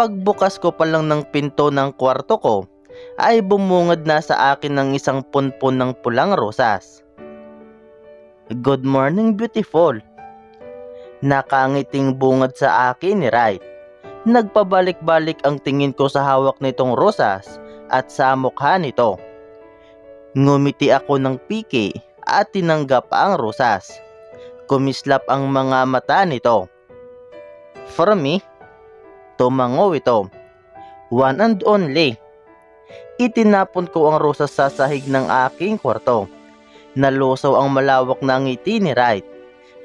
Pagbukas ko pa lang ng pinto ng kwarto ko, ay bumungad na sa akin ng isang punpun ng pulang rosas. Good morning, beautiful. Nakangiting bungad sa akin ni Wright. Nagpabalik-balik ang tingin ko sa hawak nitong rosas at sa mukha nito. Ngumiti ako ng piki at tinanggap ang rosas. Kumislap ang mga mata nito. For me, tumango ito. One and only. Itinapon ko ang rosas sa sahig ng aking kwarto. Nalusaw ang malawak na ngiti ni Wright.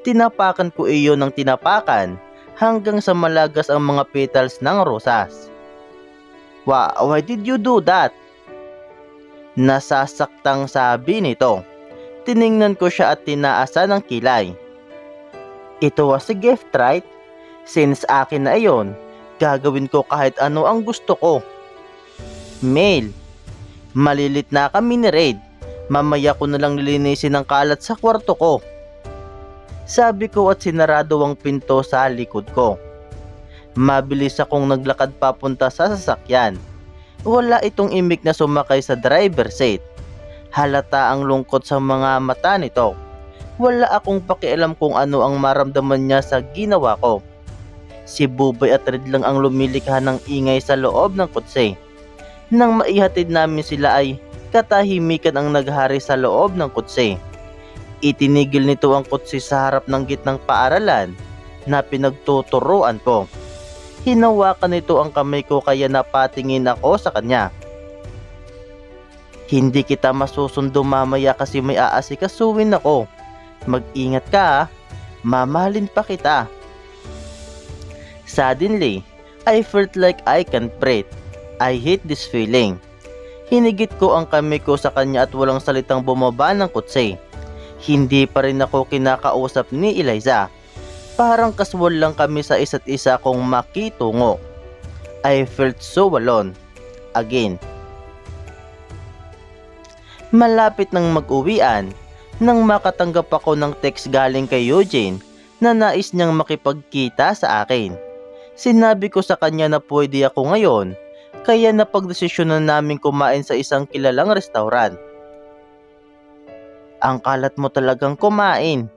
Tinapakan ko iyon ng tinapakan hanggang sa malagas ang mga petals ng rosas. Wow, why did you do that? Nasasaktang sabi nito. Tiningnan ko siya at tinaasan ng kilay. Ito was a gift, right? Since akin na iyon, gagawin ko kahit ano ang gusto ko. Mail. Malilit na kami ni Raid. Mamaya ko na lang nilinisin ang kalat sa kwarto ko. Sabi ko at sinarado ang pinto sa likod ko. Mabilis akong naglakad papunta sa sasakyan. Wala itong imik na sumakay sa driver seat. Halata ang lungkot sa mga mata nito. Wala akong pakialam kung ano ang maramdaman niya sa ginawa ko. Si Bubay at Red lang ang lumilikha ng ingay sa loob ng kutse. Nang maihatid namin sila ay katahimikan ang naghari sa loob ng kutse. Itinigil nito ang kutsi sa harap ng gitnang paaralan na pinagtuturuan ko. Hinawakan nito ang kamay ko kaya napatingin ako sa kanya. Hindi kita masusundo mamaya kasi may aasikasuhin ako. Mag-ingat ka ha. Mamahalin pa kita. Suddenly, I felt like I can't breathe. I hate this feeling. Hinigit ko ang kamay ko sa kanya at walang salitang bumaba ng kutse. Hindi pa rin ako kinakausap ni Eliza. Parang kaswal lang kami sa isa't isa kung makitungo. I felt so alone. Again. Malapit nang mag-uwian, nang makatanggap ako ng text galing kay Eugene na nais niyang makipagkita sa akin. Sinabi ko sa kanya na pwede ako ngayon, kaya napagdesisyonan namin kumain sa isang kilalang restaurant. Ang kalat mo talagang kumain.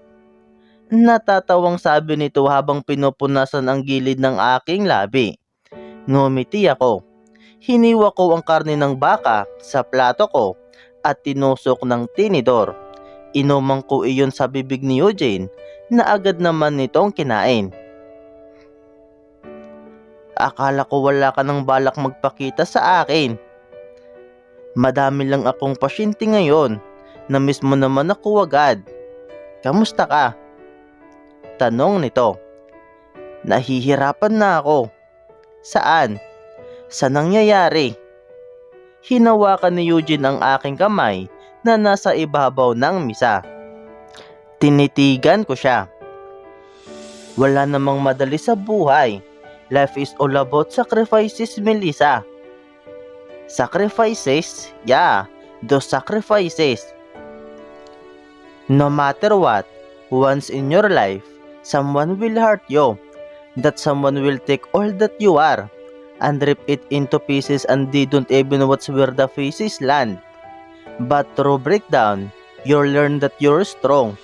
Natatawang sabi nito habang pinupunasan ang gilid ng aking labi. Ngumiti ako. Hiniwa ko ang karne ng baka sa plato ko at tinusok ng tinidor. Inumang ko iyon sa bibig ni Eugene na agad naman nitong kinain. Akala ko wala ka ng balak magpakita sa akin. Madami lang akong pasyente ngayon na mismo naman ako agad. Kamusta ka? Tanong nito. Nahihirapan na ako. Saan? Sa nangyayari? Hinawakan ni Eugene ang aking kamay na nasa ibabaw ng misa. Tinitigan ko siya. Wala namang madali sa buhay. Life is all about sacrifices, Melissa. Sacrifices? Yeah, those sacrifices. No matter what, once in your life, someone will hurt you. That someone will take all that you are and rip it into pieces and they don't even know what's where the pieces land. But through breakdown, you learn that you're strong.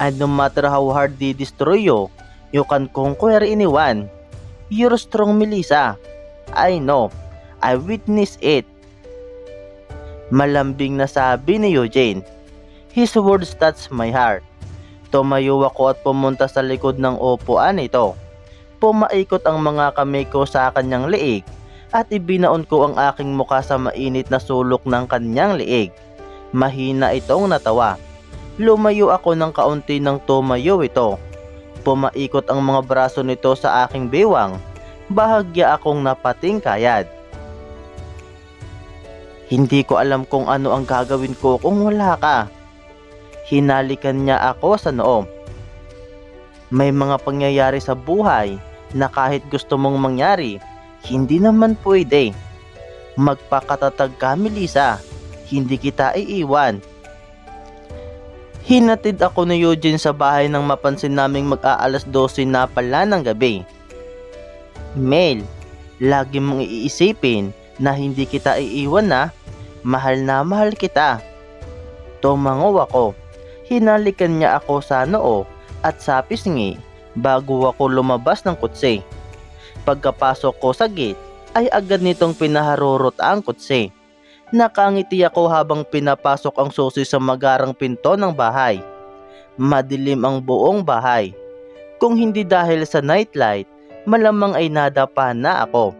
And no matter how hard they destroy you, you can conquer anyone. You're strong, Melissa. I know. I witnessed it. Malambing na sabi ni Eugene. His words touched my heart. Tumayo ako at pumunta sa likod ng upuan nito. Pumaikot ang mga kamay ko sa kanyang liig at ibinaon ko ang aking muka sa mainit na sulok ng kanyang liig. Mahina itong natawa. Lumayo ako ng kaunti nang tumayo ito. Pumaikot ang mga braso nito sa aking bewang. Bahagya akong napating kayad. Hindi ko alam kung ano ang gagawin ko kung wala ka. Hinalikan niya ako sa noo. May mga pangyayari sa buhay na kahit gusto mong mangyari, hindi naman pwede. Magpakatatag ka, Melissa. Hindi kita iiwan. Hinatid ako ni Eugene sa bahay nang mapansin naming mag-aalas 12 na pala ng gabi. Mel, Lagi mong iisipin na hindi kita iiwan na mahal na mahal kita. Tumango ako. Hinalikan niya ako sa noo at sa pisngi bago ako lumabas ng kutsi. Pagkapasok ko sa gate ay agad nitong pinaharurot ang kutsi. Nakangiti ako habang pinapasok ang susi sa magarang pinto ng bahay. Madilim ang buong bahay. Kung hindi dahil sa nightlight, malamang ay nadapa na ako.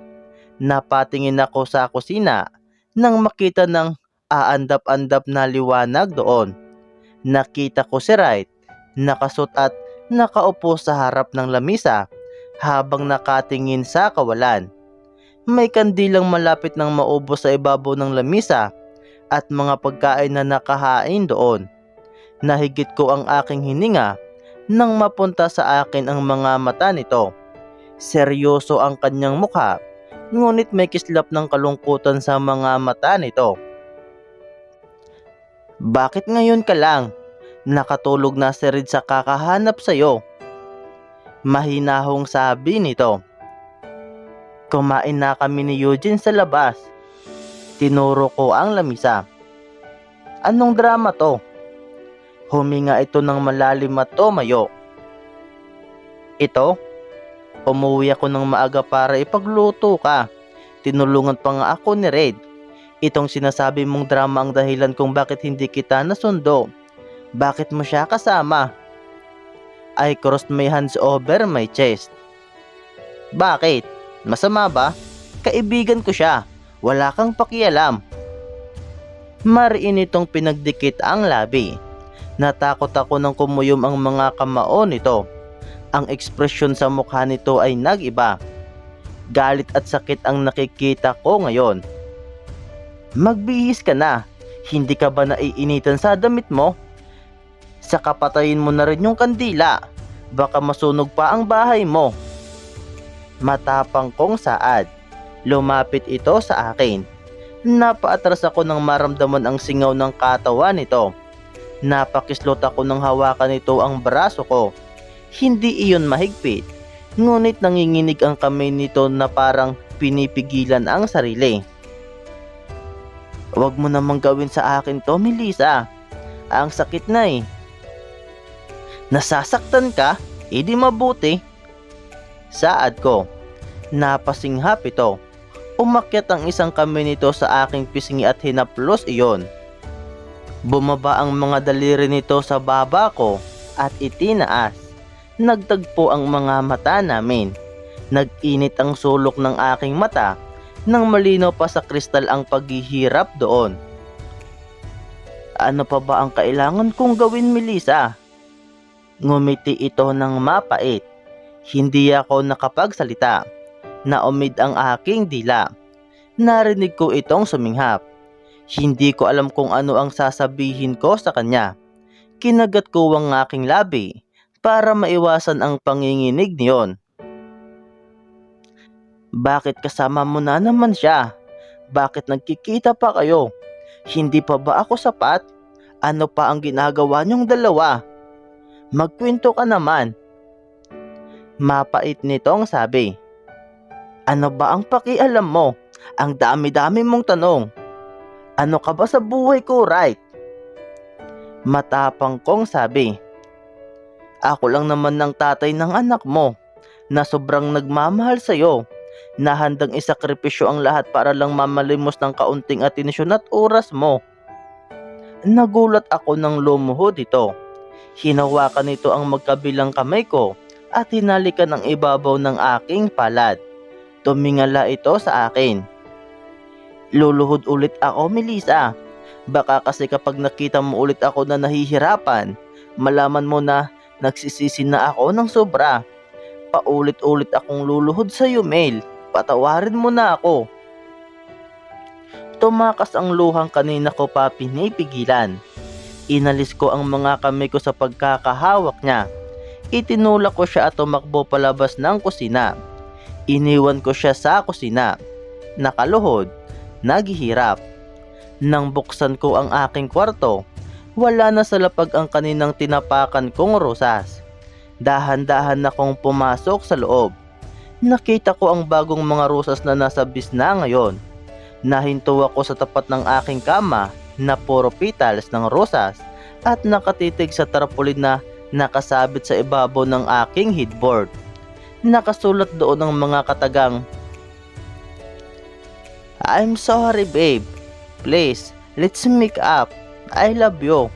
Napatingin ako sa kusina nang makita ng aandap-andap na liwanag doon. Nakita ko si Wright, nakasut at nakaupo sa harap ng lamisa habang nakatingin sa kawalan. May kandilang malapit ng maubos sa ibabaw ng lamisa at mga pagkain na nakahain doon. Nahigit ko ang aking hininga nang mapunta sa akin ang mga mata nito. Seryoso ang kanyang mukha, ngunit may kislap ng kalungkutan sa mga mata nito. Bakit ngayon ka lang? Nakatulog na si Reed sa kakahanap sa'yo. Mahinahong sabi nito. Kumain na kami ni Eugene sa labas. Tinuro ko ang lamisa. Anong drama to? Huminga ito ng malalim at tumayo. Ito? Umuwi ako ng maaga para ipagluto ka. Tinulungan pa nga ako ni Red. Itong sinasabi mong drama ang dahilan kung bakit hindi kita nasundo. Bakit mo siya kasama? I crossed my hands over my chest. Bakit? Masama ba? Kaibigan ko siya. Wala kang pakialam. Mariin itong pinagdikit ang labi. Natakot ako nang kumuyom ang mga kamao nito. Ang ekspresyon sa mukha nito ay nag-iba. Galit at sakit ang nakikita ko ngayon. Magbihis ka na. Hindi ka ba naiinitan sa damit mo? Sa kapatayin mo na rin yung kandila. Baka masunog pa ang bahay mo. Matapang kong saad. Lumapit ito sa akin. Napaatras ako nang maramdaman ang singaw ng katawan nito. Napakislot ako nang hawakan nito ang braso ko. Hindi iyon mahigpit, ngunit nanginginig ang kamay nito na parang pinipigilan ang sarili. Huwag mo namang gawin sa akin to, Melissa. Ang sakit na eh. Nasasaktan ka? Hindi mabuti. Saad ko. Napasinghap ito. Umakyat ang isang kamay nito sa aking pisngi at hinaplos iyon. Bumaba ang mga daliri nito sa baba ko at itinaas. Nagtagpo ang mga mata namin. Nag-init ang sulok ng aking mata nang malinaw pa sa kristal ang paghihirap doon. Ano pa ba ang kailangan kong gawin, Melissa? Ngumiti ito ng mapait. Hindi ako nakapagsalita. Naumid ang aking dila. Narinig ko itong suminghap. Hindi ko alam kung ano ang sasabihin ko sa kanya. Kinagat ko ang aking labi para maiwasan ang panginginig niyon. Bakit kasama mo na naman siya? Bakit nagkikita pa kayo? Hindi pa ba ako sapat? Ano pa ang ginagawa niyong dalawa? Magkwento ka naman. Mapait nitong sabi. Ano ba ang pakialam mo? Ang dami-dami mong tanong. Ano ka ba sa buhay ko, right? Matapang kong sabi. Ako lang naman ng tatay ng anak mo na sobrang nagmamahal sa'yo na handang isakripisyo ang lahat para lang mamalimos ng kaunting atensyon at oras mo. Nagulat ako ng lumuhod ito. Hinawakan nito ang magkabilang kamay ko at hinalikan ang ibabaw ng aking palad. Tumingala ito sa akin. Luluhod ulit ako, Melissa. Baka kasi kapag nakita mo ulit ako na nahihirapan, malaman mo na nagsisisi na ako ng sobra. Paulit-ulit akong luluhod sa iyo, Mel. Patawarin mo na ako. Tumakas ang luhang kanina ko pa pinipigilan. Inalis ko ang mga kamay ko sa pagkakahawak niya. Itinulak ko siya at tumakbo palabas ng kusina. Iniwan ko siya sa kusina. Nakaluhod, naghihirap. Nang buksan ko ang aking kwarto, wala na sa lapag ang kaninang tinapakan kong rosas. Dahan-dahan akong pumasok sa loob. Nakita ko ang bagong mga rosas na nasa bisna ngayon. Nahinto ako sa tapat ng aking kama na puro petals ng rosas at nakatitig sa tarpaulin na nakasabit sa ibabaw ng aking headboard. Nakasulat doon ang mga katagang I'm sorry babe. Please, let's make up. I love you.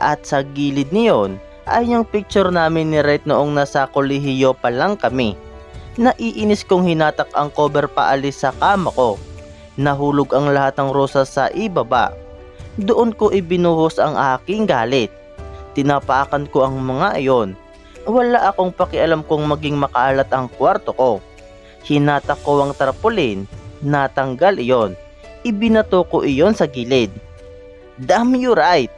At sa gilid niyon ay yung picture namin ni Wright noong nasa kolehiyo pa lang kami. Naiinis kong hinatak ang cover paalis sa kama ko. Nahulog ang lahat ng rosas sa ibaba. Doon ko ibinuhos ang aking galit. Tinapakan ko ang mga iyon. Wala akong pakialam kung maging makaalat ang kwarto ko. Hinatak ko ang tarpaulin, natanggal iyon. Ibinato ko iyon sa gilid. Damn you right!